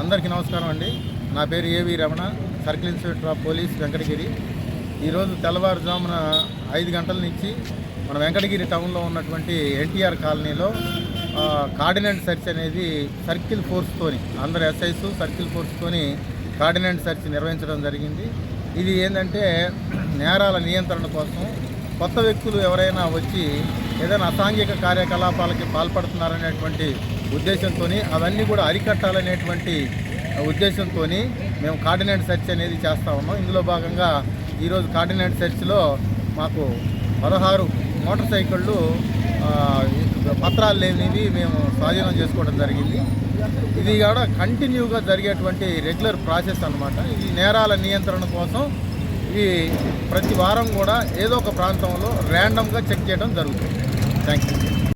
అందరికీ నమస్కారం అండి. నా పేరు AV Ramana circle inspector of police Venkatagiri. ఈరోజు తెల్లవారుజామున ఐదు గంటల నుంచి మన వెంకటగిరి టౌన్లో ఉన్నటువంటి ఎన్టీఆర్ కాలనీలో కార్డినెంట్ సెర్చ్ అనేది సర్కిల్ ఫోర్స్తోని అందరు ఎస్ఐస్ సర్కిల్ ఫోర్స్తోని కార్డినెంట్ సెర్చ్ నిర్వహించడం జరిగింది. ఇది ఏంటంటే నేరాల నియంత్రణ కోసం కొత్త వ్యక్తులు ఎవరైనా వచ్చి ఏదైనా అసాంఘిక కార్యకలాపాలకి పాల్పడుతున్నారనేటువంటి ఉద్దేశంతో అవన్నీ కూడా అరికట్టాలనేటువంటి ఉద్దేశంతో మేము కార్డినేట్ సెర్చ్ అనేది చేస్తూ ఉన్నాం. ఇందులో భాగంగా ఈరోజు కార్డినేట్ సెర్చ్లో మాకు పదహారు మోటార్ సైకిళ్ళు పత్రాలు లేనివి మేము స్వాధీనం చేసుకోవడం జరిగింది. ఇది కూడా కంటిన్యూగా జరిగేటువంటి రెగ్యులర్ ప్రాసెస్ అన్నమాట. ఇది నేరాల నియంత్రణ కోసం ఈ ప్రతి వారం కూడా ఏదో ఒక ప్రాంతంలో ర్యాండమ్గా చెక్ చేయడం జరుగుతుంది. Thank you